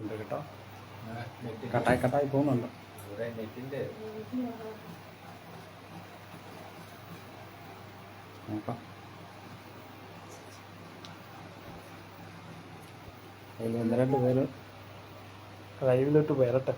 ഉണ്ട് കേട്ടോ കട്ടായി കട്ടായി പോകുന്നുണ്ട്. നോക്കാം. അതിൽ ഒന്ന് രണ്ട് പേര് ലൈവിലോട്ട് വരട്ടെ.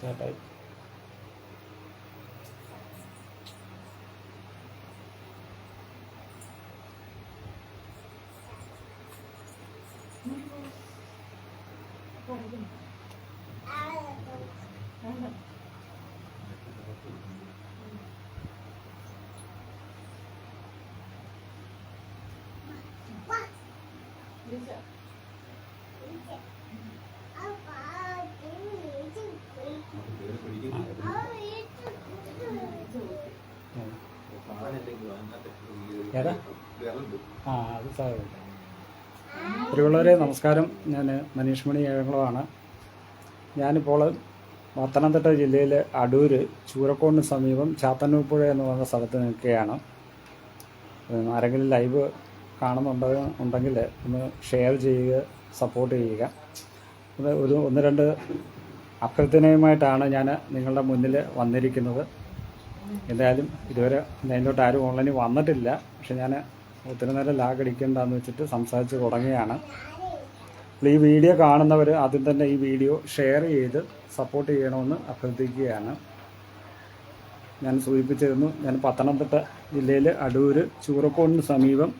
再拜 ഏതാ? ആ അത് സാരമില്ല പ്രിയമുള്ളവരെ നമസ്കാരം. ഞാൻ മനീഷ് മണി ഏഴംകുളമാണ്. ഞാനിപ്പോൾ പത്തനംതിട്ട ജില്ലയിലെ അടൂർ ചൂരക്കോണിന് സമീപം ചാത്തന്നൂപ്പുഴ എന്ന് പറഞ്ഞ സ്ഥലത്ത് നിൽക്കുകയാണ്. ആരെങ്കിലും ലൈവ് കാണുന്നുണ്ടോ ഉണ്ടെങ്കിൽ ഒന്ന് ഷെയർ ചെയ്യുക സപ്പോർട്ട് ചെയ്യുക. ഒരു ഒന്ന് രണ്ട് അഭ്യർത്ഥനയുമായിട്ടാണ് ഞാൻ നിങ്ങളുടെ മുന്നിൽ വന്നിരിക്കുന്നത്. എന്തായാലും ഇതുവരെ അതിലോട്ട് ആരും ഓൺലൈനിൽ വന്നിട്ടില്ല. പക്ഷെ ഞാൻ ഒത്തിരി നേരം ലാഗ് അടിക്കേണ്ടെന്ന് വെച്ചിട്ട് സംസാരിച്ച് തുടങ്ങിയാണ് അപ്പോൾ ഈ വീഡിയോ കാണുന്നവർ ആദ്യം തന്നെ ഈ വീഡിയോ ഷെയർ ചെയ്ത് സപ്പോർട്ട് ചെയ്യണമെന്ന് അഭ്യർത്ഥിക്കുകയാണ്. ഞാൻ സൂചിപ്പിച്ചിരുന്നു ഞാൻ പത്തനംതിട്ട ജില്ലയിൽ അടൂർ ചൂറക്കോടിന് സമീപം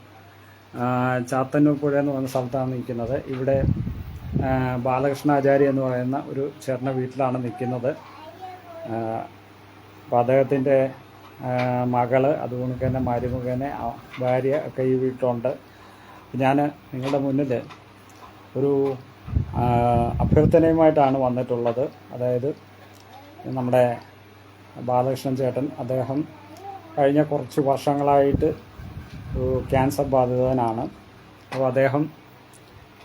ചാത്തന്നൂർ ചാത്തന്നൂർപ്പുഴ എന്ന് പറയുന്ന സ്ഥലത്താണ് നിൽക്കുന്നത്. ഇവിടെ ബാലകൃഷ്ണാചാര്യ എന്ന് പറയുന്ന ഒരു ചേട്ടന്റെ വീട്ടിലാണ് നിൽക്കുന്നത്. അപ്പോൾ അദ്ദേഹത്തിന്റെ മകൾ അതുകൊണ്ട് തന്നെ മരുമകനെ ഭാര്യ ഒക്കെ ഈ വീട്ടിലുണ്ട്. ഞാൻ നിങ്ങളുടെ മുന്നിൽ ഒരു അഭ്യർത്ഥനയുമായിട്ടാണ് വന്നിട്ടുള്ളത്. അതായത് നമ്മുടെ ബാലകൃഷ്ണൻ ചേട്ടൻ അദ്ദേഹം കഴിഞ്ഞ കുറച്ച് വർഷങ്ങളായിട്ട് ഒരു ക്യാൻസർ ബാധിതനാണ്. അപ്പോൾ അദ്ദേഹം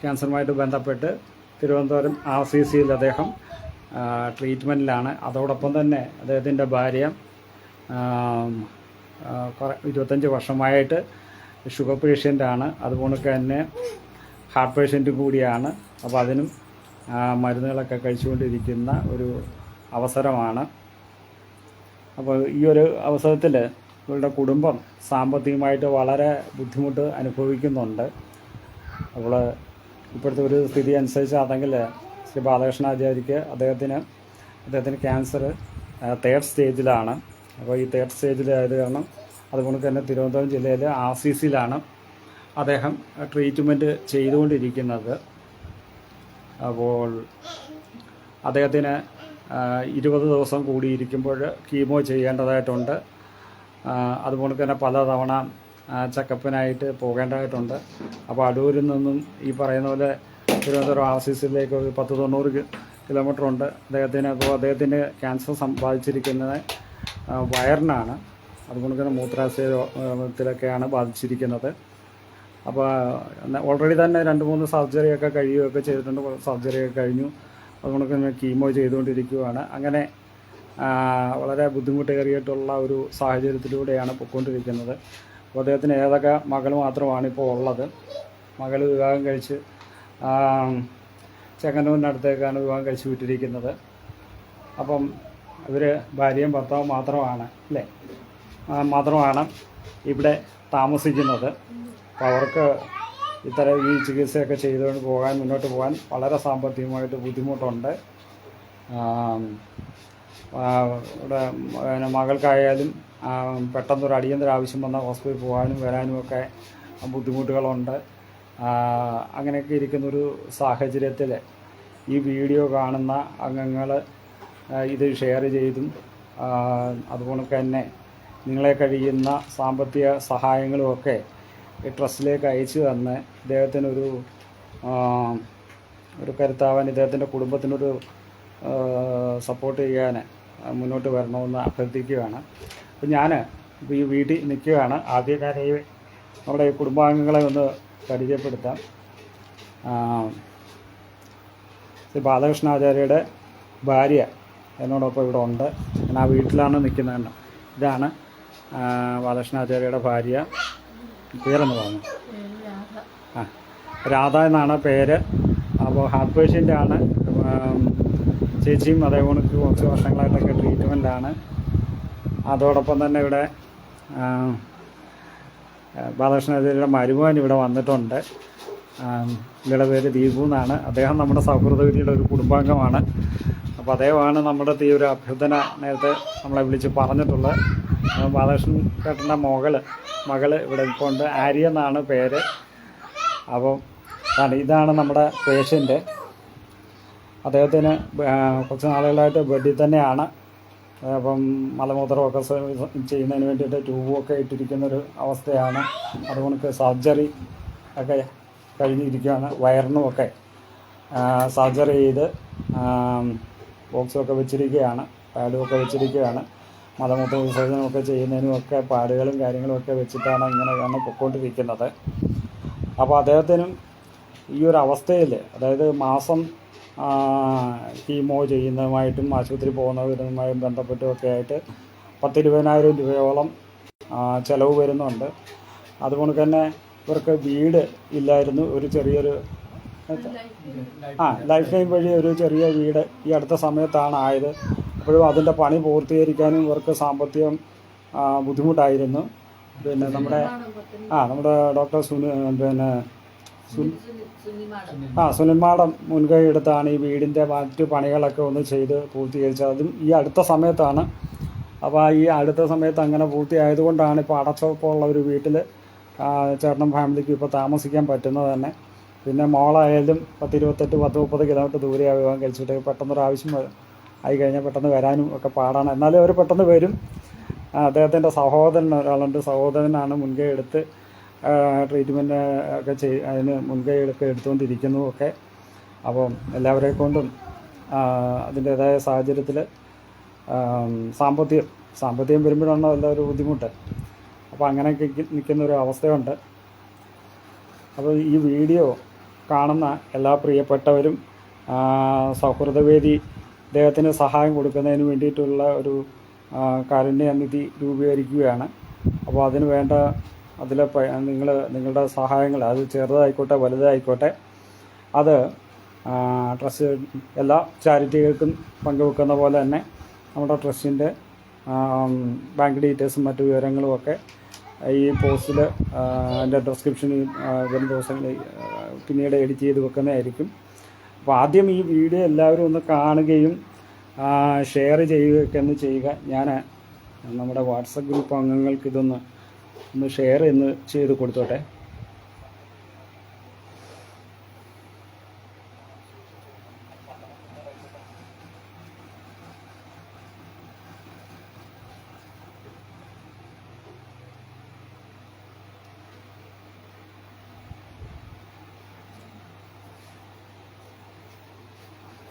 ക്യാൻസറുമായിട്ട് ബന്ധപ്പെട്ട് തിരുവനന്തപുരം ആർ സി സിയിൽ അദ്ദേഹം ട്രീറ്റ്മെന്റിലാണ് അതോടൊപ്പം തന്നെ അദ്ദേഹത്തിന്റെ ഭാര്യ ഇരുപത്തഞ്ച് വർഷമായിട്ട് ഷുഗർ പേഷ്യന്റാണ് അതുപോലെ തന്നെ ഹാർട്ട് പേഷ്യന്റും കൂടിയാണ്. അപ്പോൾ അതിനും മരുന്നുകളൊക്കെ കഴിച്ചുകൊണ്ടിരിക്കുന്ന ഒരു അവസരമാണ്. അപ്പോൾ ഈ ഒരു അവസരത്തിൽ ഇവരുടെ കുടുംബം സാമ്പത്തികമായിട്ട് വളരെ ബുദ്ധിമുട്ട് അനുഭവിക്കുന്നുണ്ട്. അപ്പോൾ ഇപ്പോഴത്തെ ഒരു സ്ഥിതി അനുസരിച്ചാണെങ്കിൽ ശ്രീ ബാലകൃഷ്ണാചാര്യക്ക് അദ്ദേഹത്തിന് അദ്ദേഹത്തിന് ക്യാൻസർ തേർഡ് സ്റ്റേജിലാണ് അപ്പോൾ ഈ തേർഡ് സ്റ്റേജിലായത് കാരണം അതുകൊണ്ട് തന്നെ തിരുവനന്തപുരം ജില്ലയിലെ ആർ സി സിയിലാണ് അദ്ദേഹം ട്രീറ്റ്മെന്റ് ചെയ്തുകൊണ്ടിരിക്കുന്നത്. അപ്പോൾ അദ്ദേഹത്തിന് ഇരുപത് ദിവസം കൂടിയിരിക്കുമ്പോൾ കീമോ ചെയ്യേണ്ടതായിട്ടുണ്ട്. അതുപോലെ തന്നെ പലതവണ ചെക്കപ്പിനായിട്ട് പോകേണ്ടതായിട്ടുണ്ട്. അപ്പോൾ അടൂരിൽ നിന്നും ഈ പറയുന്ന പോലെ തിരുവനന്തപുരം ആർസിസിലേക്ക് ഒരു പത്ത് തൊണ്ണൂറ് കിലോമീറ്റർ ഉണ്ട്. അദ്ദേഹത്തിന് അപ്പോൾ അദ്ദേഹത്തിന് ക്യാൻസർ സമ്പാദിച്ചിരിക്കുന്നത് ആ, വയറിനാണ്. അതുകൊണ്ട് തന്നെ മൂത്രാശയത്തിലൊക്കെയാണ് ബാധിച്ചിരിക്കുന്നത്. അപ്പോൾ ഓൾറെഡി തന്നെ രണ്ട് മൂന്ന് സർജറിയൊക്കെ കഴിയുകയൊക്കെ ചെയ്തിട്ടുണ്ട്. സർജറിയൊക്കെ കഴിഞ്ഞു. അതുകൊണ്ട് തന്നെ കീമോ ചെയ്തുകൊണ്ടിരിക്കുകയാണ്. അങ്ങനെ വളരെ ബുദ്ധിമുട്ടേറിയിട്ടുള്ള ഒരു സാഹചര്യത്തിലൂടെയാണ് പൊയ്ക്കൊണ്ടിരിക്കുന്നത്. അപ്പോൾ അദ്ദേഹത്തിന് ഏതൊക്കെ മകൾ മാത്രമാണ് ഇപ്പോൾ ഉള്ളത്? മകൾ വിവാഹം കഴിച്ച് ചെങ്ങന്നൂരിനടുത്തേക്കാണ് വിവാഹം കഴിച്ചു വിട്ടിരിക്കുന്നത്. അപ്പം ഇവർ ഭാര്യയും ഭർത്താവും മാത്രമാണ് അല്ലേ? മാത്രമാണ് ഇവിടെ താമസിക്കുന്നത്. അപ്പോൾ അവർക്ക് ഇത്തരം ഈ ചികിത്സയൊക്കെ ചെയ്തുകൊണ്ട് പോകാൻ മുന്നോട്ട് പോകാൻ വളരെ സാമ്പത്തികമായിട്ട് ബുദ്ധിമുട്ടുണ്ട്. ഇവിടെ പിന്നെ മകൾക്കായാലും പെട്ടെന്നൊരു അടിയന്തര ആവശ്യം വന്നാൽ ഹോസ്പിറ്റലിൽ പോകാനും വരാനുമൊക്കെ ബുദ്ധിമുട്ടുകളുണ്ട്. അങ്ങനെയൊക്കെ ഇരിക്കുന്നൊരു സാഹചര്യത്തിൽ ഈ വീഡിയോ കാണുന്ന അംഗങ്ങൾ ഇത് ഷെയർ ചെയ്തും അതുപോലെ തന്നെ നിങ്ങളെ കഴിയുന്ന സാമ്പത്തിക സഹായങ്ങളുമൊക്കെ ഈ ട്രസ്റ്റിലേക്ക് അയച്ചു തന്ന് ഇദ്ദേഹത്തിനൊരു ഒരു കരുത്താവാൻ ഇദ്ദേഹത്തിന്റെ കുടുംബത്തിനൊരു സപ്പോർട്ട് ചെയ്യാൻ മുന്നോട്ട് വരണമെന്ന് അഭ്യർത്ഥിക്കുകയാണ്. അപ്പോൾ ഞാൻ ഇപ്പോൾ ഈ വീട്ടിൽ നിൽക്കുകയാണ്. ആദ്യം ഞാൻ ഈ നമ്മുടെ കുടുംബാംഗങ്ങളെ ഒന്ന് പരിചയപ്പെടുത്താം. ശ്രീ ബാലകൃഷ്ണാചാര്യയുടെ ഭാര്യ എന്നോടൊപ്പം ഇവിടെ ഉണ്ട്. ഞാൻ ആ വീട്ടിലാണ് നിൽക്കുന്നതെന്ന്. ഇതാണ് ബാലകൃഷ്ണാചാര്യയുടെ ഭാര്യ. പേരെന്ന് പറഞ്ഞു? ആ രാധ എന്നാണ് പേര്. അപ്പോൾ ഹാർട്ട് പേഷ്യന്റ് ആണ്. ചേച്ചിയും അതേപോലെ കുറച്ച് വർഷങ്ങളായിട്ടൊക്കെ ട്രീറ്റ്മെന്റാണ് അതോടൊപ്പം തന്നെ ഇവിടെ ബാലകൃഷ്ണാചാര്യയുടെ മരുമോൻ ഇവിടെ വന്നിട്ടുണ്ട്. ഇവിടെ പേര് ദീപു എന്നാണ്. അദ്ദേഹം നമ്മുടെ സൗഹൃദവിധിയുടെ ഒരു കുടുംബാംഗമാണ്. അപ്പോൾ അദ്ദേഹമാണ് നമ്മുടെ ഈ ഒരു അഭ്യർത്ഥന നേരത്തെ നമ്മളെ വിളിച്ച് പറഞ്ഞിട്ടുള്ളത്. ബാലകൃഷ്ണൻ ചേട്ടന്റെ മകൾ മകൾ ഇവിടെ ഇപ്പോൾ ഉണ്ട്. ആര്യ എന്നാണ് പേര്. അപ്പം ഇതാണ് നമ്മുടെ പേഷ്യന്റ്. അദ്ദേഹത്തിന് കുറച്ച് നാളുകളായിട്ട് ബെഡിൽ തന്നെയാണ്. അപ്പം മലമൂത്രമൊക്കെ ചെയ്യുന്നതിന് വേണ്ടിയിട്ട് ട്യൂബൊക്കെ ഇട്ടിരിക്കുന്ന ഒരു അവസ്ഥയാണ്. അതുകൊണ്ട് സർജറി ഒക്കെ കഴിഞ്ഞിരിക്കുകയാണ്. വയറിനുമൊക്കെ സർജറി ചെയ്ത് ബോക്സുമൊക്കെ വെച്ചിരിക്കുകയാണ്. പാഡുമൊക്കെ വെച്ചിരിക്കുകയാണ്. മലമൂത്ര വിസർജനമൊക്കെ ചെയ്യുന്നതിനുമൊക്കെ പാടുകളും കാര്യങ്ങളും ഒക്കെ വെച്ചിട്ടാണ് ഇങ്ങനെയാണ് പൊയ്ക്കൊണ്ടിരിക്കുന്നത് അപ്പോൾ അദ്ദേഹത്തിനും ഈ ഒരു അവസ്ഥയിൽ അതായത് മാസം കീമോ ചെയ്യുന്നതുമായിട്ടും ആശുപത്രി പോകുന്നവരുമായും ബന്ധപ്പെട്ടുമൊക്കെ ആയിട്ട് പത്തിരുപതിനായിരം രൂപയോളം ചിലവ് വരുന്നുണ്ട്. അതുകൊണ്ട് തന്നെ ഇവർക്ക് വീട് ഇല്ലായിരുന്നു ഒരു ചെറിയൊരു ആ ലൈഫ് ലൈൻ വഴി ഒരു ചെറിയ വീട് ഈ അടുത്ത സമയത്താണ് ആയത്. അപ്പോഴും അതിന്റെ പണി പൂർത്തീകരിക്കാനും ഇവർക്ക് സാമ്പത്തികം ബുദ്ധിമുട്ടായിരുന്നു. പിന്നെ നമ്മുടെ ആ നമ്മുടെ ഡോക്ടർ സുനു പിന്നെ ആ സുനിൽ മാഡം മുൻകൈ എടുത്താണ് ഈ വീടിന്റെ മറ്റു പണികളൊക്കെ ഒന്ന് ചെയ്ത് പൂർത്തീകരിച്ചത്. അതും ഈ അടുത്ത സമയത്താണ്. അപ്പോൾ ഈ അടുത്ത സമയത്ത് അങ്ങനെ പൂർത്തിയായതുകൊണ്ടാണ് ഇപ്പോൾ അടച്ചപ്പോൾ ഒരു വീട്ടിൽ ചേട്ടനും ഫാമിലിക്ക് ഇപ്പോൾ താമസിക്കാൻ പറ്റുന്നത് തന്നെ. പിന്നെ മോളായാലും പത്ത് ഇരുപത്തെട്ട് പത്ത് മുപ്പത് കിലോമീറ്റർ ദൂരെ വിവാഹം കഴിച്ചിട്ട്. പെട്ടെന്നൊരു ആവശ്യം ആയി കഴിഞ്ഞാൽ പെട്ടെന്ന് വരാനും ഒക്കെ പാടാണ്. എന്നാലും അവർ പെട്ടെന്ന് വരും. അദ്ദേഹത്തിന്റെ സഹോദരൻ ഒരാളുണ്ട്. സഹോദരനാണ് മുൻകൈ എടുത്ത് ട്രീറ്റ്മെന്റ് ഒക്കെ ചെയ് അതിന് മുൻകൈകളൊക്കെ എടുത്തുകൊണ്ടിരിക്കുന്നതുമൊക്കെ അപ്പം എല്ലാവരെ കൊണ്ടും അതിന്റേതായ സാഹചര്യത്തിൽ സാമ്പത്തികം സാമ്പത്തികം വരുമ്പോഴാണോ എല്ലാ ഒരു ബുദ്ധിമുട്ട്. അപ്പോൾ അങ്ങനെയൊക്കെ നിൽക്കുന്ന ഒരു അവസ്ഥയുണ്ട്. അപ്പോൾ ഈ വീഡിയോ കാണുന്ന എല്ലാ പ്രിയപ്പെട്ടവരും സൗഹൃദവേദി അദ്ദേഹത്തിന് സഹായം കൊടുക്കുന്നതിന് വേണ്ടിയിട്ടുള്ള ഒരു കാരുണ്യ കാരുണ്യനിധി രൂപീകരിക്കുകയാണ്. അപ്പോൾ അതിന് വേണ്ട അതിൽ നിങ്ങൾ നിങ്ങളുടെ സഹായങ്ങൾ അത് ചെറുതായിക്കോട്ടെ വലുതായിക്കോട്ടെ അത് ട്രസ്റ്റ് എല്ലാ ചാരിറ്റികൾക്കും പങ്കുവെക്കുന്ന പോലെ തന്നെ നമ്മുടെ ട്രസ്റ്റിന്റെ ബാങ്ക് ഡീറ്റെയിൽസും മറ്റു വിവരങ്ങളും ഒക്കെ ഈ പോസ്റ്റിൽ അതിന്റെ ഡിസ്ക്രിപ്ഷനിൽ വരുന്ന ദിവസങ്ങളിൽ പിന്നീട് എഡിറ്റ് ചെയ്ത് വെക്കുന്നതായിരിക്കും. അപ്പോൾ ആദ്യം ഈ വീഡിയോ എല്ലാവരും ഒന്ന് കാണുകയും ഷെയർ ചെയ്യുകയൊക്കെ ഒന്ന് ചെയ്യുക. ഞാൻ നമ്മുടെ വാട്സപ്പ് ഗ്രൂപ്പ് അംഗങ്ങൾക്ക് ഇതൊന്ന് ഒന്ന് ഷെയർ എന്ന് ചെയ്ത് കൊടുത്തോട്ടെ.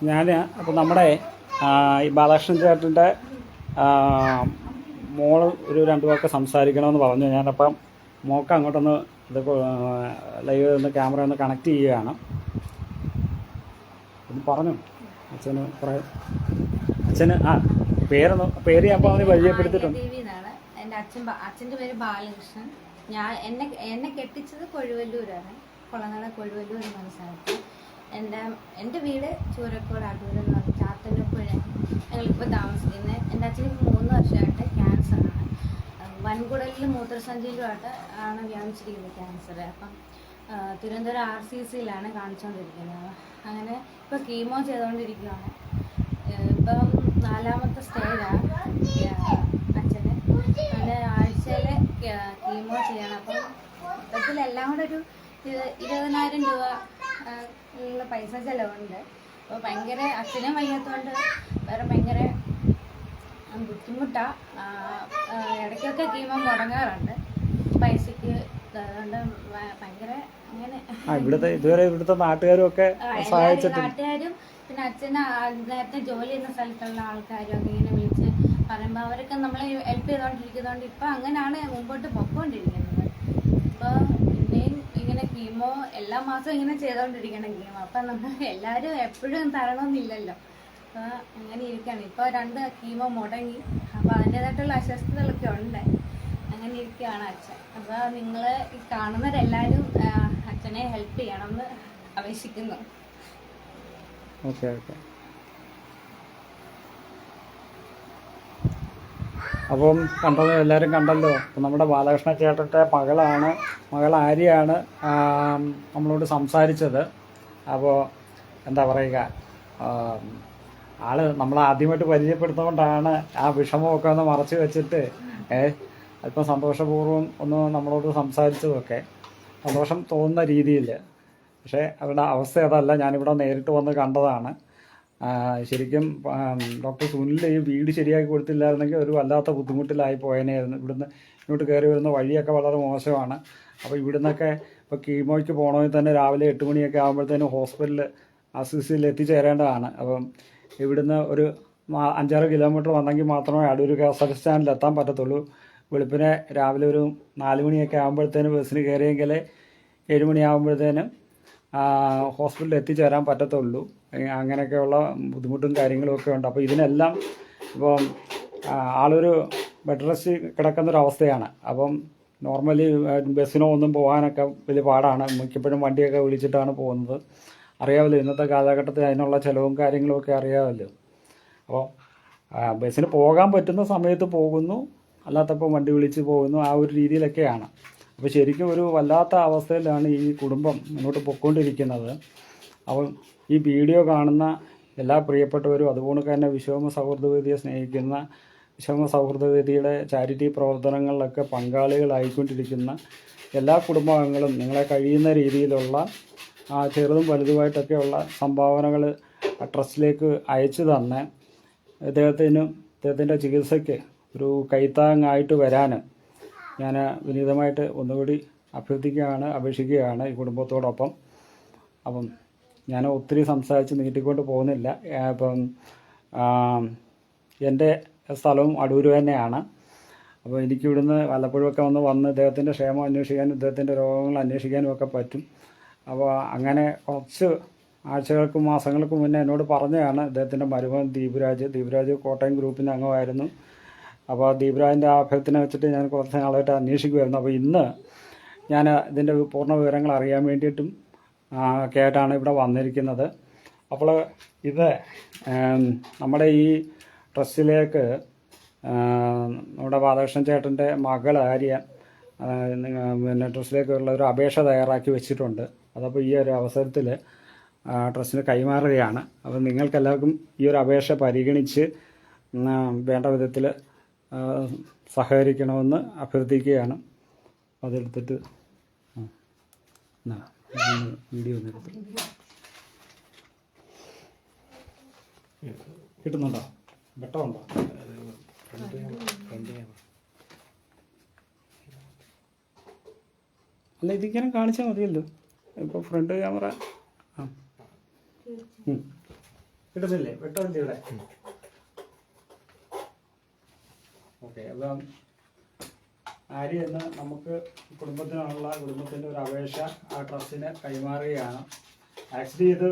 ഞാൻ അപ്പോൾ നമ്മുടെ ഈ ബാലകൃഷ്ണൻ ചേട്ടന്റെ മോൾ ഒരു രണ്ട് വാക്ക് സംസാരിക്കണമെന്ന് പറഞ്ഞു. ഞാനപ്പം മോക്ക് അങ്ങോട്ടൊന്ന് ഇത് ലൈവ് ഒന്ന് ക്യാമറ ഒന്ന് കണക്ട് ചെയ്യുകയാണ്. ഒന്ന് പറഞ്ഞു? അച്ഛന് കുറേ അച്ഛന് ആ പേരൊന്ന് പേര് ഞാൻ പറഞ്ഞ് പരിചയപ്പെടുത്തിയിട്ടുണ്ട് എന്റെ അച്ഛൻ അച്ഛന്റെ പേര് ബാലകൃഷ്ണൻ. ഞാൻ എന്നെ എന്നെ കെട്ടിച്ചത് കൊഴുവല്ലൂരാണ്. കൊളനട കൊഴുവല്ലൂർ എന്നാണ് സ്ഥലത്ത്. എന്റെ എന്റെ വീട് ചൂരക്കോട് അടൂർ എന്ന് പറഞ്ഞ ചാത്തന്നപ്പുഴ ഞങ്ങളിപ്പോൾ താമസിക്കുന്നത് എന്റെ അച്ഛന് മൂന്ന് വർഷമായിട്ട് ക്യാൻസറാണ് വൻകുടലിലും മൂത്രസഞ്ചിയിലുമായിട്ട് ആണ് വ്യാപിച്ചിരിക്കുന്നത് ക്യാൻസർ അപ്പം തിരുവനന്തപുരം ആർ സി സിയിലാണ് കാണിച്ചുകൊണ്ടിരിക്കുന്നത് അങ്ങനെ ഇപ്പോൾ കീമോ ചെയ്തുകൊണ്ടിരിക്കുകയാണ് ഇപ്പം നാലാമത്തെ സ്റ്റേജാണ് അച്ഛന്. അങ്ങനെ ആഴ്ചയിൽ കീമോ ചെയ്യണം. അപ്പം മൊത്തത്തിൽ എല്ലാം കൂടെ ഒരു ഇരുപതിനായിരം രൂപ ഉള്ള പൈസ ചിലവുണ്ട്. അപ്പോൾ ഭയങ്കര അച്ഛനും വയ്യാത്തതുകൊണ്ട് വേറെ ഭയങ്കര ബുദ്ധിമുട്ടാണ് ഇടയ്ക്കൊക്കെ കീമോ മുടങ്ങാറുണ്ട്. പൈസക്ക് അതുകൊണ്ട് ഭയങ്കര അങ്ങനെ. ഇവിടുത്തെ ഇതുവരെ ഇവിടുത്തെ നാട്ടുകാരും ഒക്കെ സഹായിച്ചിട്ടുണ്ട്. നാട്ടുകാരും പിന്നെ അച്ഛന് നേരത്തെ ജോലി ചെയ്യുന്ന സ്ഥലത്തുള്ള ആൾക്കാരും ഒക്കെ ഇങ്ങനെ വിളിച്ച് പറയുമ്പോൾ അവരൊക്കെ നമ്മളെ ഹെൽപ്പ് ചെയ്തുകൊണ്ടിരിക്കുന്നതുകൊണ്ട് ഇപ്പൊ അങ്ങനെയാണ് മുമ്പോട്ട് പൊക്കോണ്ടിരിക്കുന്നത്. ഇപ്പൊ പിന്നെയും ഇങ്ങനെ കീമോ എല്ലാ മാസവും ഇങ്ങനെ ചെയ്തോണ്ടിരിക്കണം കീമോ അപ്പൊ നമ്മൾ എല്ലാരും എപ്പോഴും തരണമെന്നില്ലല്ലോ. അപ്പൊ അങ്ങനെ ഇരിക്കുകയാണ് ഇപ്പൊ രണ്ട് കീമോ മുടങ്ങി. അപ്പൊ അതിന്റെതായിട്ടുള്ള അസ്വസ്ഥതകളൊക്കെ ഉണ്ട്. അങ്ങനെ ഇരിക്കുകയാണ് അച്ഛൻ. അപ്പോൾ നിങ്ങൾ ഈ കാണുന്നവരെല്ലാരും ആ, അച്ഛനെ ഹെൽപ്പ് ചെയ്യണമെന്ന് അപേക്ഷിക്കുന്നു. അപ്പം കണ്ടത് എല്ലാവരും കണ്ടല്ലോ. അപ്പം നമ്മുടെ ബാലകൃഷ്ണ ചേട്ടന്റെ മകളാണ് മകൾ ആര്യാണ് നമ്മളോട് സംസാരിച്ചത്. അപ്പോൾ എന്താ പറയുക ആൾ നമ്മൾ ആദ്യമായിട്ട് പരിചയപ്പെടുത്തുന്നതുകൊണ്ടാണ് ആ വിഷമമൊക്കെ ഒന്ന് മറച്ചു വെച്ചിട്ട് ഏ അല്പം സന്തോഷപൂർവം ഒന്ന് നമ്മളോട് സംസാരിച്ചതൊക്കെ. സന്തോഷം തോന്നുന്ന രീതിയിൽ. പക്ഷേ അവരുടെ അവസ്ഥ അതല്ല. ഞാനിവിടെ നേരിട്ട് വന്ന് കണ്ടതാണ്. ശരിക്കും ഡോക്ടർ സുനിൽ ഈ വീട് ശരിയാക്കി കൊടുത്തില്ലായിരുന്നെങ്കിൽ ഒരു വല്ലാത്ത ബുദ്ധിമുട്ടിലായി പോയനായിരുന്നു ഇവിടുന്ന് ഇങ്ങോട്ട് കയറി വരുന്ന വഴിയൊക്കെ വളരെ മോശമാണ്. അപ്പോൾ ഇവിടുന്നൊക്കെ ഇപ്പോൾ കീമോയ്ക്ക് പോകണമെങ്കിൽ തന്നെ രാവിലെ എട്ട് മണിയൊക്കെ ആകുമ്പോഴത്തേനും ഹോസ്പിറ്റലിൽ അസിസിയിൽ എത്തിച്ചേരേണ്ടതാണ്. അപ്പം ഇവിടുന്ന് ഒരു അഞ്ചാറ് കിലോമീറ്റർ വന്നെങ്കിൽ മാത്രമേ Adoor K S R T സ്റ്റാൻഡിൽ എത്താൻ പറ്റത്തുള്ളൂ. വെളുപ്പിനെ രാവിലെ ഒരു നാല് മണിയൊക്കെ ആകുമ്പോഴത്തേനും ബസ്സിന് കയറിയെങ്കിൽ ഏഴ് മണിയാകുമ്പോഴത്തേനും ഹോസ്പിറ്റലിൽ എത്തിച്ചേരാൻ പറ്റത്തുള്ളൂ. അങ്ങനെയൊക്കെയുള്ള ബുദ്ധിമുട്ടും കാര്യങ്ങളും ഒക്കെ ഉണ്ട്. അപ്പോൾ ഇതിനെല്ലാം ഇപ്പം ആളൊരു ബെഡ് റെസ്റ്റ് കിടക്കുന്നൊരവസ്ഥയാണ്. അപ്പം നോർമലി ബസ്സിനോ ഒന്നും പോകാനൊക്കെ വലിയ പാടാണ്. മിക്കപ്പോഴും വണ്ടിയൊക്കെ വിളിച്ചിട്ടാണ് പോകുന്നത്. അറിയാമല്ലോ ഇന്നത്തെ കാലഘട്ടത്തിൽ അതിനുള്ള ചിലവും കാര്യങ്ങളും ഒക്കെ അറിയാമല്ലോ അപ്പോൾ ബസ്സിന് പോകാൻ പറ്റുന്ന സമയത്ത് പോകുന്നു അല്ലാത്തപ്പോൾ വണ്ടി വിളിച്ച് പോകുന്നു ആ ഒരു രീതിയിലൊക്കെയാണ്. അപ്പോൾ ശരിക്കും ഒരു വല്ലാത്ത അവസ്ഥയിലാണ് ഈ കുടുംബം മുന്നോട്ട് പൊയ്ക്കൊണ്ടിരിക്കുന്നത്. അപ്പം ഈ വീഡിയോ കാണുന്ന എല്ലാ പ്രിയപ്പെട്ടവരും അതുപോലെ തന്നെ വിശ്വമ സൗഹൃദവേദിയെ സ്നേഹിക്കുന്ന വിശ്വമ സൗഹൃദവേദിയുടെ ചാരിറ്റി പ്രവർത്തനങ്ങളിലൊക്കെ പങ്കാളികളായിക്കൊണ്ടിരിക്കുന്ന എല്ലാ കുടുംബാംഗങ്ങളും നിങ്ങളെ കഴിയുന്ന രീതിയിലുള്ള ചെറുതും വലുതുമായിട്ടൊക്കെയുള്ള സംഭാവനകൾ ട്രസ്റ്റിലേക്ക് അയച്ചു തന്നെ ഇദ്ദേഹത്തിനും ഇദ്ദേഹത്തിന്റെ ചികിത്സയ്ക്ക് ഒരു കൈത്താങ്ങായിട്ട് വരാൻ ഞാൻ വിനീതമായിട്ട് ഒന്നുകൂടി അഭ്യർത്ഥിക്കുകയാണ് അപേക്ഷിക്കുകയാണ് ഈ കുടുംബത്തോടൊപ്പം. അപ്പം ഞാൻ ഒത്തിരി സംസാരിച്ച് നീട്ടിക്കൊണ്ട് പോകുന്നില്ല. അപ്പം എന്റെ സ്ഥലവും അടൂർ തന്നെയാണ്. അപ്പോൾ എനിക്കിവിടുന്ന് വല്ലപ്പോഴുമൊക്കെ ഒന്ന് വന്ന് ഇദ്ദേഹത്തിന്റെ ക്ഷേമം അന്വേഷിക്കാനും ഇദ്ദേഹത്തിന്റെ രോഗങ്ങൾ അന്വേഷിക്കാനും ഒക്കെ പറ്റും. അപ്പോൾ അങ്ങനെ കുറച്ച് ആഴ്ചകൾക്ക് മാസങ്ങൾക്ക് മുന്നേ എന്നോട് പറഞ്ഞതാണ് അദ്ദേഹത്തിന്റെ മരുമകൻ ദീപുരാജ്. ദീപുരാജ് കോട്ടയം ഗ്രൂപ്പിന്റെ അംഗമായിരുന്നു. അപ്പോൾ ദീപുരാജിന്റെ അഭ്യർത്ഥന വെച്ചിട്ട് ഞാൻ കുറച്ച് നാളായിട്ട് അന്വേഷിക്കുമായിരുന്നു അപ്പോൾ ഇന്ന് ഞാൻ ഇതിന്റെ പൂർണ വിവരങ്ങൾ അറിയാൻ വേണ്ടിയിട്ടും കേട്ടാണ് ഇവിടെ വന്നിരിക്കുന്നത്. അപ്പോൾ ഇത് നമ്മുടെ ഈ ട്രസ്റ്റിലേക്ക് നമ്മുടെ ബാലകൃഷ്ണൻ ചേട്ടന്റെ മകൾ ആര്യ പിന്നെ ട്രസ്റ്റിലേക്കുള്ള ഒരു അപേക്ഷ തയ്യാറാക്കി വെച്ചിട്ടുണ്ട്. അതപ്പോൾ ഈ ഒരു അവസരത്തിൽ ട്രസ്റ്റിന് കൈമാറുകയാണ്. അപ്പോൾ നിങ്ങൾക്കെല്ലാവർക്കും ഈ ഒരു അപേക്ഷ പരിഗണിച്ച് വേണ്ട വിധത്തിൽ സഹകരിക്കണമെന്ന് അഭ്യർത്ഥിക്കുകയാണ്. അതെടുത്തിട്ട് വീഡിയോ ഒന്ന് എടുത്ത്. കിട്ടുന്നുണ്ടോ? വെട്ടമുണ്ടോ? അല്ല ഇതിങ്ങനെ കാണിച്ചാൽ മതിയല്ലോ. ഇപ്പോൾ ഫ്രണ്ട് ക്യാമറ ആ. കിട്ടുന്നില്ലേ? പെട്ടെന്ന് ഇവിടെ. ഓക്കെ അപ്പം ആര്യ എന്ന് നമുക്ക് കുടുംബത്തിനുള്ള കുടുംബത്തിന്റെ ഒരു അപേക്ഷ ആ ട്രസ്റ്റിന് കൈമാറുകയാണ്. ആക്ച്വലി ഇത്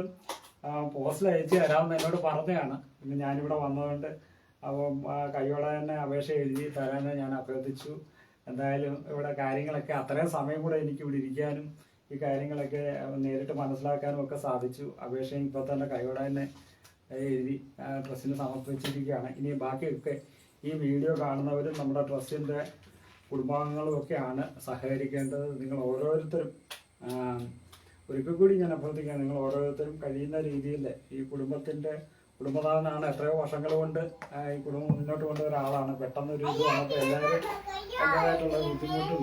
പോസ്റ്റിൽ അയച്ച് തരാമെന്ന് എന്നോട് പറഞ്ഞതാണ്. പിന്നെ ഞാനിവിടെ വന്നതുകൊണ്ട് അപ്പം കൈയോടെ തന്നെ അപേക്ഷ എഴുതി തരാമെന്ന് ഞാൻ അഭ്യർത്ഥിച്ചു. എന്തായാലും ഇവിടെ കാര്യങ്ങളൊക്കെ അത്രയും സമയം കൂടെ എനിക്ക് ഇവിടെ ഇരിക്കാനും ഈ കാര്യങ്ങളൊക്കെ നേരിട്ട് മനസ്സിലാക്കാനും ഒക്കെ സാധിച്ചു. അപേക്ഷ ഇപ്പോൾ തന്നെ കൈയോടെ തന്നെ എഴുതി ട്രസ്റ്റിന് സമർപ്പിച്ചിരിക്കുകയാണ്. ഇനി ബാക്കിയൊക്കെ ഈ വീഡിയോ കാണുന്നവരും നമ്മുടെ ട്രസ്റ്റിന്റെ കുടുംബാംഗങ്ങളും ഒക്കെയാണ് സഹകരിക്കേണ്ടത്. നിങ്ങൾ ഓരോരുത്തരും ഒരിക്കൽ കൂടി ഞാൻ അഭ്യർത്ഥിക്കാം നിങ്ങൾ ഓരോരുത്തരും കഴിയുന്ന രീതിയിൽ ഈ കുടുംബത്തിന്റെ കുടുംബനാഥനാണ് എത്രയോ വർഷങ്ങൾ കൊണ്ട് ഈ കുടുംബം മുന്നോട്ട് കൊണ്ട ഒരാളാണ്. പെട്ടെന്ന് ഒരു ഇത് വന്നപ്പോൾ എല്ലാവരും അതിന്റേതായിട്ടുള്ള ബുദ്ധിമുട്ടും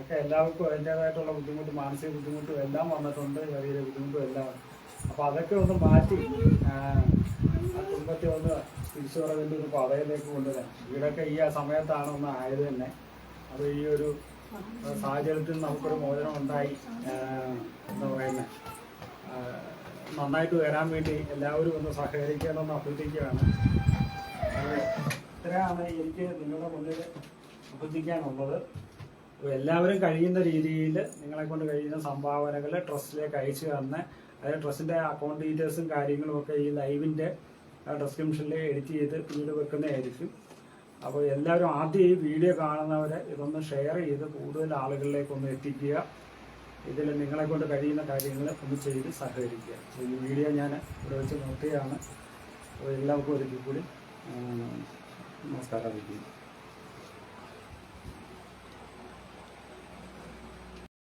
ഒക്കെ എല്ലാവർക്കും അതിന്റേതായിട്ടുള്ള ബുദ്ധിമുട്ടും മാനസിക ബുദ്ധിമുട്ടും എല്ലാം വന്നിട്ടുണ്ട്. ചെറിയ ബുദ്ധിമുട്ടും എല്ലാം. അപ്പോൾ അതൊക്കെ ഒന്ന് മാറ്റി കുടുംബത്തെ ഒന്ന് തിരിച്ചു പറവിന്റെ ഒരു പതയിലേക്ക് കൊണ്ടുവരാൻ വീടൊക്കെ ഈ ആ സമയത്താണ് ഒന്ന് ആയത് തന്നെ. അത് ഈ ഒരു സാഹചര്യത്തിൽ നമുക്കൊരു മോചനം ഉണ്ടായി എന്താ പറയുന്നത്. നന്നായിട്ട് വരാൻ വേണ്ടി എല്ലാവരും ഒന്ന് സഹകരിക്കണമെന്ന് അഭ്യർത്ഥിക്കുകയാണ്. ഇത്രയാണ് എനിക്ക് നിങ്ങളുടെ മുന്നിൽ അഭ്യർത്ഥിക്കാനുള്ളത്. എല്ലാവരും കഴിയുന്ന രീതിയിൽ നിങ്ങളെ കൊണ്ട് കഴിയുന്ന സംഭാവനകൾ ട്രസ്റ്റിലേക്ക് അയച്ചു തന്ന് അതായത് ട്രസ്റ്റിന്റെ അക്കൗണ്ട് ഡീറ്റെയിൽസും കാര്യങ്ങളും ഒക്കെ ഈ ലൈവിന്റെ ഡെസ്ക്രിപ്ഷനിൽ എഡിറ്റ് ചെയ്ത് പിന്നീട് വെക്കുന്നതായിരിക്കും. അപ്പോൾ എല്ലാവരും ആദ്യം ഈ വീഡിയോ കാണുന്നവരെ ഇതൊന്ന് ഷെയർ ചെയ്ത് കൂടുതൽ ആളുകളിലേക്കൊന്ന് എത്തിക്കുക. ഇതിൽ നിങ്ങളെ കൊണ്ട് കഴിയുന്ന കാര്യങ്ങൾ ഒന്ന് ചെയ്ത് സഹകരിക്കുക. ഈ വീഡിയോ ഞാൻ ഇവിടെ വെച്ച് നിർത്തുകയാണ്. അപ്പോൾ എല്ലാവർക്കും ഒരിക്കൽ കൂടി നമസ്കാരം